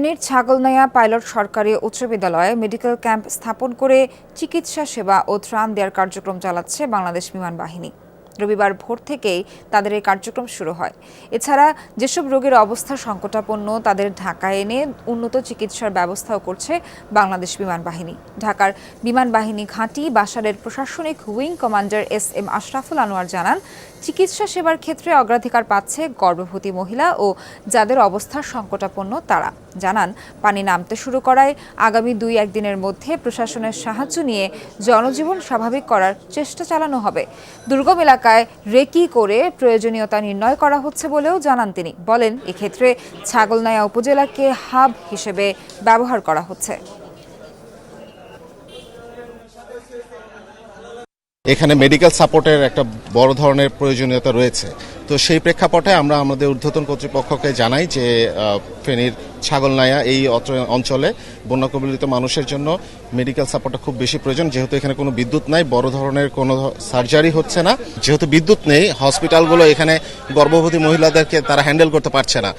ফেনীর ছাগলনাইয়া পাইলট সরকারি উচ্চ বিদ্যালয়ে মেডিকেল ক্যাম্প স্থাপন করে চিকিৎসা সেবা ও ত্রাণ দেওয়ার কার্যক্রম চালাচ্ছে বাংলাদেশ বিমান বাহিনী। রবিবার ভোর থেকেই তাদের এই কার্যক্রম শুরু হয়। এছাড়া যেসব রোগীর অবস্থা সংকটাপন্ন, তাদের ঢাকায় এনে উন্নত চিকিৎসার ব্যবস্থাও করছে বাংলাদেশ বিমান বাহিনী। ঢাকার বিমান বাহিনী ঘাঁটি, বাসারের প্রশাসনিক wing commander S M Ashraful Anwar জানান, চিকিৎসা সেবার ক্ষেত্রে অগ্রাধিকার পাচ্ছে গর্ভবতী মহিলা ও যাদের অবস্থা সংকটাপন্ন তারা। জানান, পানি নামতে শুরু করায় আগামী দুই একদিনের মধ্যে প্রশাসনের সাহায্য নিয়ে জনজীবন স্বাভাবিক করার চেষ্টা চালানো হবে। দুর্গম এলাকায় রেকি করে প্রয়োজনীয়তা নির্ণয় করা হচ্ছে বলেও জানান তিনি। বলেন, এক্ষেত্রে ছাগলনাইয়া উপজেলাকে হাব হিসেবে ব্যবহার করা হচ্ছে। এখানে মেডিকেল সাপোর্টের একটা বড় ধরনের প্রয়োজনীয়তা রয়েছে। তো সেই প্রেক্ষাপটে আমরা আমাদের ঊর্ধ্বতন কর্তৃপক্ষকে জানাই যে ফেনীর ছাগলনাইয়া এই অঞ্চলে বন্যা কবলিত মানুষের জন্য মেডিকেল সাপোর্টটা খুব বেশি প্রয়োজন। যেহেতু এখানে কোনো বিদ্যুৎ নাই, বড় ধরনের কোনো সার্জারি হচ্ছে না। যেহেতু বিদ্যুৎ নেই, হসপিটালগুলো এখানে গর্ভবতী মহিলাদেরকে তারা হ্যান্ডেল করতে পারছে না।